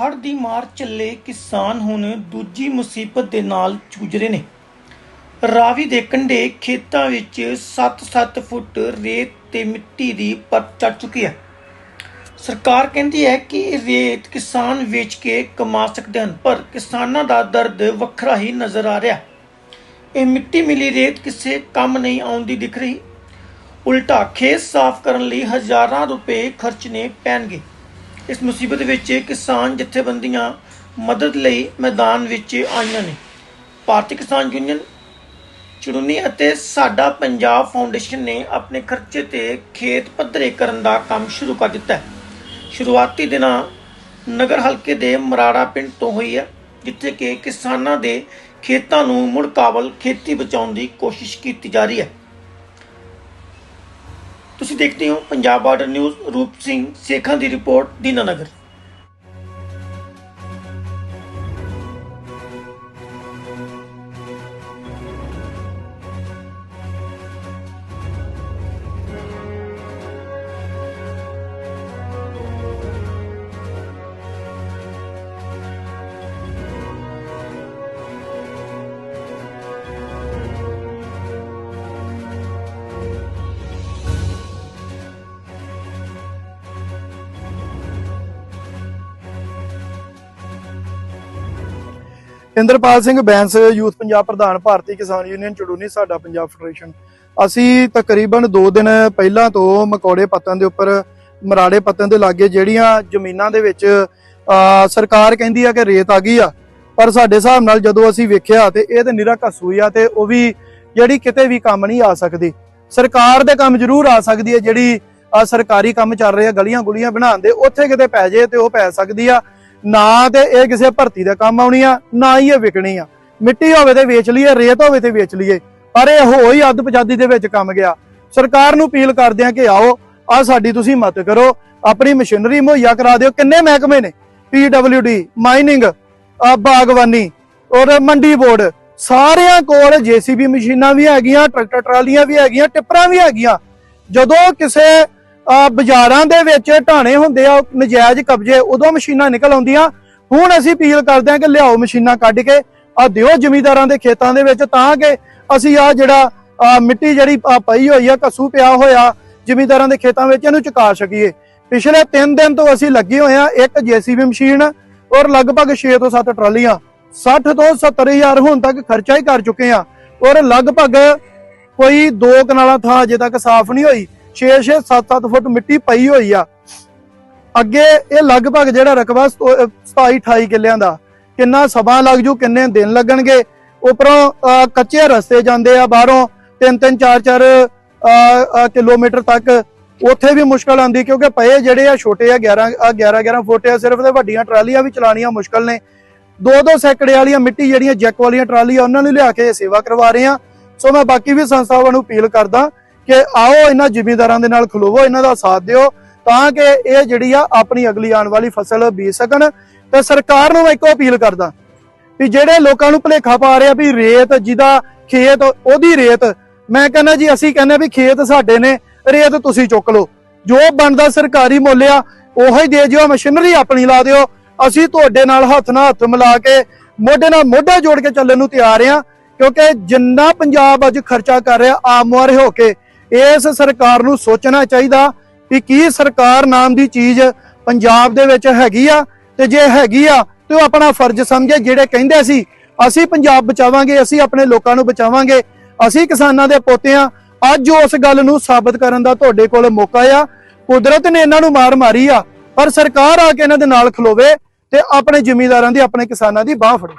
ਹੜ੍ਹ ਦੀ ਮਾਰ ਚੱਲੇ ਕਿਸਾਨ ਹੁਣ ਦੂਜੀ ਮੁਸੀਬਤ ਦੇ ਨਾਲ ਜੂਝ ਰਹੇ ਨੇ। ਰਾਵੀ ਦੇ ਕੰਢੇ ਖੇਤਾਂ ਵਿੱਚ 7-7 ਫੁੱਟ ਰੇਤ ਤੇ ਮਿੱਟੀ ਦੀ ਪਰਤ ਚੜ ਚੁੱਕੀ ਹੈ। ਸਰਕਾਰ ਕਹਿੰਦੀ ਹੈ ਕਿ ਰੇਤ ਕਿਸਾਨ ਵੇਚ ਕੇ ਕਮਾ ਸਕਦੇ ਹਨ, ਪਰ ਕਿਸਾਨਾਂ ਦਾ ਦਰਦ ਵੱਖਰਾ ਹੀ ਨਜ਼ਰ ਆ ਰਿਹਾ। ਇਹ ਮਿੱਟੀ ਮਿਲੀ ਰੇਤ ਕਿਸੇ ਕੰਮ ਨਹੀਂ ਆਉਂਦੀ ਦਿਖ ਰਹੀ। ਉਲਟਾ ਖੇਤ ਸਾਫ਼ ਕਰਨ ਲਈ ਹਜ਼ਾਰਾਂ ਰੁਪਏ ਖਰਚਣੇ ਪੈਣਗੇ। ਇਸ ਮੁਸੀਬਤ ਵਿੱਚ ਕਿਸਾਨ ਜਥੇਬੰਦੀਆਂ ਮਦਦ ਲਈ ਮੈਦਾਨ ਵਿੱਚ ਆਈਆਂ ਨੇ। ਭਾਰਤੀ ਕਿਸਾਨ ਯੂਨੀਅਨ ਚੜੂਨੀ ਅਤੇ ਸਾਡਾ ਪੰਜਾਬ ਫਾਊਂਡੇਸ਼ਨ ਨੇ ਆਪਣੇ ਖਰਚੇ ਤੇ ਖੇਤ ਪੱਧਰੇ ਕਰਨ ਦਾ ਕੰਮ ਸ਼ੁਰੂ ਕਰ ਦਿੱਤਾ ਹੈ। ਸ਼ੁਰੂਆਤੀ ਦਿਨਾਂ ਨਗਰ ਹਲਕੇ ਦੇ ਮਰਾੜਾ ਪਿੰਡ ਤੋਂ ਹੋਈ ਹੈ, ਜਿੱਥੇ ਕਿ ਕਿਸਾਨਾਂ ਦੇ ਖੇਤਾਂ ਨੂੰ ਮੁੜ ਕਾਬਲ ਖੇਤੀ ਬਚਾਉਣ ਦੀ ਕੋਸ਼ਿਸ਼ ਕੀਤੀ ਜਾ ਰਹੀ ਹੈ। ਤੁਸੀਂ ਦੇਖਦੇ ਹੋ ਪੰਜਾਬ ਬਾਰਡਰ ਨਿਊਜ਼ ਰੂਪ ਸਿੰਘ ਸੇਖਾਂ ਦੀ ਰਿਪੋਰਟ ਦੀਨਾਨਗਰ ਇੰਦਰਪਾਲ ਸਿੰਘ ਬੈਂਸ, ਯੂਥ ਪੰਜਾਬ ਪ੍ਰਧਾਨ ਭਾਰਤੀ ਕਿਸਾਨ ਯੂਨੀਅਨ, ਚੜੂਨੀ, ਸਾਡਾ ਪੰਜਾਬ ਫੈਡਰੇਸ਼ਨ। ਅਸੀਂ ਤਕਰੀਬਨ 2 ਦਿਨ ਪਹਿਲਾਂ ਤੋਂ ਮਕੌੜੇ ਪੱਤਨ ਦੇ ਉੱਪਰ, ਮਰਾੜੇ ਪੱਤਨ ਦੇ ਲਾਗੇ ਜਿਹੜੀਆਂ ਜ਼ਮੀਨਾਂ ਦੇ ਵਿੱਚ ਸਰਕਾਰ ਕਹਿੰਦੀ ਆ ਕਿ ਰੇਤ ਆ ਗਈ ਆ, ਪਰ ਸਾਡੇ ਹਿਸਾਬ ਨਾਲ ਜਦੋਂ ਅਸੀਂ ਵੇਖਿਆ ਤੇ ਇਹ ਤੇ ਨਿਰਾ ਘਸੂਈ ਆ ਤੇ ਉਹ ਵੀ ਜਿਹੜੀ ਕਿਤੇ ਵੀ ਕੰਮ ਨਹੀਂ ਆ ਸਕਦੀ। ਸਰਕਾਰ ਦੇ ਕੰਮ ਜ਼ਰੂਰ ਆ ਸਕਦੀ ਹੈ ਜਿਹੜੀ ਸਰਕਾਰੀ ਕੰਮ ਚੱਲ ਰਹੇ ਆ, ਗਲੀਆਂ ਗੁਲੀਆਂ ਬਣਾਉਣ ਦੇ, ਉੱਥੇ ਕਿਤੇ ਪੈ ਜੇ ਤੇ ਉਹ ਪੈ ਸਕਦੀ ਆ। ਨਾ ਤੇ ਇਹ ਕਿਸੇ ਭਰਤੀ ਦੇ ਕੰਮ ਆਉਣੀ ਆ, ਨਾ ਹੀ ਇਹ ਵਿਕਣੀ ਆ। ਮਿੱਟੀ ਹੋਵੇ ਤੇ ਵੇਚ ਲਈਏ, ਰੇਤ ਹੋਵੇ ਤੇ ਵੇਚ ਲਈਏ। ਪਰ ਇਹ ਹੋ ਹੀ ਅੱਧ ਪਜਾਦੀ ਦੇ ਵਿੱਚ ਕੰਮ ਗਿਆ। ਸਰਕਾਰ ਨੂੰ ਅਪੀਲ ਕਰਦੇ ਆ ਕਿ ਆਓ, ਆ ਸਾਡੀ ਤੁਸੀਂ ਮਦਦ ਕਰੋ। ਆਪਣੀ ਮਸ਼ੀਨਰੀ ਮੁਹੱਈਆ ਕਰਾ ਦਿਓ। ਕਿੰਨੇ ਮਹਿਕਮੇ ਨੇ? ਪੀਡਬਲਯੂਡੀ ਮਾਈਨਿੰਗ, ਆ ਬਾਗਵਾਨੀ, ਔਰ ਮੰਡੀ ਬੋਰਡ। ਸਾਰਿਆਂ ਕੋਲ ਜੀਸੀਬੀ ਮਸ਼ੀਨਾਂ ਵੀ ਹੈਗੀਆਂ, ਟਰੈਕਟਰ ਟਰਾਲੀਆਂ ਵੀ ਹੈਗੀਆਂ, ਟਿੱਪਰਾਂ ਵੀ ਹੈਗੀਆਂ। ਜਦੋਂ ਕਿਸੇ ਬਾਜ਼ਾਰਾਂ ਦੇ ਵਿੱਚ ਢਾਣੇ ਹੁੰਦੇ ਆ ਨਜਾਇਜ਼ ਕਬਜ਼ੇ, ਉਦੋਂ ਮਸ਼ੀਨਾਂ ਨਿਕਲ ਆਉਂਦੀਆਂ। ਹੁਣ ਅਸੀਂ ਅਪੀਲ ਕਰਦੇ ਹਾਂ ਕਿ ਲਿਆਓ ਮਸ਼ੀਨਾਂ ਕੱਢ ਕੇ, ਆ ਦਿਓ ਜ਼ਮੀਂਦਾਰਾਂ ਦੇ ਖੇਤਾਂ ਦੇ ਵਿੱਚ ਤਾਂ ਕਿ ਅਸੀਂ ਆ ਜਿਹੜਾ ਮਿੱਟੀ ਜਿਹੜੀ ਪਈ ਹੋਈ ਆ ਕਸੂ ਪਿਆ ਹੋਇਆ, ਜ਼ਮੀਂਦਾਰਾਂ ਦੇ ਖੇਤਾਂ ਵਿੱਚ ਇਹਨੂੰ ਚੁਕਾ ਸਕੀਏ। ਪਿਛਲੇ 3 ਦਿਨ ਤੋਂ ਅਸੀਂ ਲੱਗੇ ਹੋਏ ਆ ਇੱਕ ਜੀਸੀਬੀ ਮਸ਼ੀਨ ਔਰ ਲਗਭਗ 6 ਤੋਂ 7 ਟਰਾਲੀਆਂ। 60 ਤੋਂ 70 ਹਜ਼ਾਰ ਹੁਣ ਤੱਕ ਖਰਚਾ ਹੀ ਕਰ ਚੁੱਕੇ ਆ ਔਰ ਲਗਭਗ ਕੋਈ ਦੋ ਕਨਾਲਾਂ ਥਾਂ ਅਜੇ ਤੱਕ ਸਾਫ਼ ਨਹੀਂ ਹੋਈ। 6-6 7-7 ਫੁੱਟ ਮਿੱਟੀ ਪਈ ਹੋਈ ਆ। ਅੱਗੇ ਇਹ ਲਗਭਗ ਜਿਹੜਾ ਰਕਬਾ 27-28 ਕਿੱਲਿਆਂ ਦਾ। ਕਿੰਨਾ ਸਮਾਂ ਲੱਗ ਜੂ ਕਿੰਨੇ ਦਿਨ ਲੱਗਣਗੇ? ਉਪਰੋਂ ਅਹ, ਕੱਚੇ ਰਸਤੇ ਜਾਂਦੇ ਆ ਬਾਹਰੋਂ 3-3 4-4 ਕਿਲੋਮੀਟਰ ਤੱਕ। ਉੱਥੇ ਵੀ ਮੁਸ਼ਕਲ ਆਉਂਦੀ ਕਿਉਂਕਿ ਪਏ ਜਿਹੜੇ ਆ ਛੋਟੇ ਆ 11 11 11 ਫੁੱਟ ਆ ਸਿਰਫ ਤੇ ਵੱਡੀਆਂ ਟਰਾਲੀਆਂ ਵੀ ਚਲਾਉਣੀਆਂ ਮੁਸ਼ਕਲ ਨੇ। ਦੋ ਦੋ ਸੈਕੜੇ ਵਾਲੀਆਂ ਮਿੱਟੀ ਜਿਹੜੀਆਂ ਜੈਕ ਵਾਲੀਆਂ ਟਰਾਲੀਆਂ ਉਹਨਾਂ ਨੂੰ ਲਿਆ ਕੇ ਸੇਵਾ ਕਰਵਾ ਰਹੇ ਆ। ਸੋ ਮੈਂ ਬਾਕੀ ਵੀ ਸੰਸਥਾਵਾਂ ਨੂੰ ਅਪੀਲ ਕਰਦਾ ਕਿ ਆਓ ਇਹਨਾਂ ਜ਼ਿਮੀਂਦਾਰਾਂ ਦੇ ਨਾਲ ਖਲੋਵੋ, ਇਹਨਾਂ ਦਾ ਸਾਥ ਦਿਓ ਤਾਂ ਕਿ ਇਹ ਜਿਹੜੀ ਆ ਆਪਣੀ ਅਗਲੀ ਆਉਣ ਵਾਲੀ ਫਸਲ ਬੀਜ ਸਕਣ। ਤੇ ਸਰਕਾਰ ਨੂੰ ਮੈਂ ਇੱਕੋ ਅਪੀਲ ਕਰਦਾ ਵੀ ਜਿਹੜੇ ਲੋਕਾਂ ਨੂੰ ਭੁਲੇਖਾ ਪਾ ਰਿਹਾ ਵੀ ਰੇਤ ਜਿਹਦਾ ਖੇਤ, ਉਹਦੀ ਰੇਤ, ਮੈਂ ਕਹਿੰਦਾ ਜੀ, ਅਸੀਂ ਕਹਿੰਦੇ ਵੀ ਖੇਤ ਸਾਡੇ ਨੇ, ਰੇਤ ਤੁਸੀਂ ਚੁੱਕ ਲਓ। ਜੋ ਬਣਦਾ ਸਰਕਾਰੀ ਮੁੱਲ ਆ, ਉਹੋ ਹੀ ਦੇ ਜਿਓ ਮਸ਼ੀਨਰੀ ਆਪਣੀ ਲਾ ਦਿਓ। ਅਸੀਂ ਤੁਹਾਡੇ ਨਾਲ ਹੱਥ ਨਾਲ ਹੱਥ ਮਿਲਾ ਕੇ ਮੋਢੇ ਨਾਲ ਮੋਢਾ ਜੋੜ ਕੇ ਚੱਲਣ ਨੂੰ ਤਿਆਰ ਆ, ਕਿਉਂਕਿ ਜਿੰਨਾ ਪੰਜਾਬ ਅੱਜ ਖਰਚਾ ਕਰ ਰਿਹਾ, ਆਮ ਮੁਹਾਰੇ ਹੋ ਕੇ ਇਸ ਸਰਕਾਰ ਨੂੰ ਸੋਚਣਾ ਚਾਹੀਦਾ ਕਿ ਕੀ ਸਰਕਾਰ ਨਾਮ ਦੀ ਚੀਜ਼ ਪੰਜਾਬ ਦੇ ਵਿੱਚ ਹੈਗੀ ਆ ਤੇ ਜੇ ਹੈਗੀ ਆ ਤੇ ਉਹ ਆਪਣਾ ਫਰਜ਼ ਸਮਝੇ, ਜਿਹੜੇ ਕਹਿੰਦੇ ਸੀ, ਅਸੀਂ ਪੰਜਾਬ ਬਚਾਵਾਂਗੇ, ਅਸੀਂ ਆਪਣੇ ਲੋਕਾਂ ਨੂੰ ਬਚਾਵਾਂਗੇ, ਅਸੀਂ ਕਿਸਾਨਾਂ ਦੇ ਪੋਤੇ ਆ। ਅੱਜ ਉਸ ਗੱਲ ਨੂੰ ਸਾਬਤ ਕਰਨ ਦਾ ਤੁਹਾਡੇ ਕੋਲ ਮੌਕਾ ਆ। ਕੁਦਰਤ ਨੇ ਇਹਨਾਂ ਨੂੰ ਮਾਰ ਮਾਰੀ ਆ, ਪਰ ਸਰਕਾਰ ਆ ਕੇ ਇਹਨਾਂ ਦੇ ਨਾਲ ਖਲੋਵੇ ਤੇ ਆਪਣੇ ਜ਼ਿਮੀਂਦਾਰਾਂ ਦੀ, ਆਪਣੇ ਕਿਸਾਨਾਂ ਦੀ ਬਾਹ ਫੜੇ।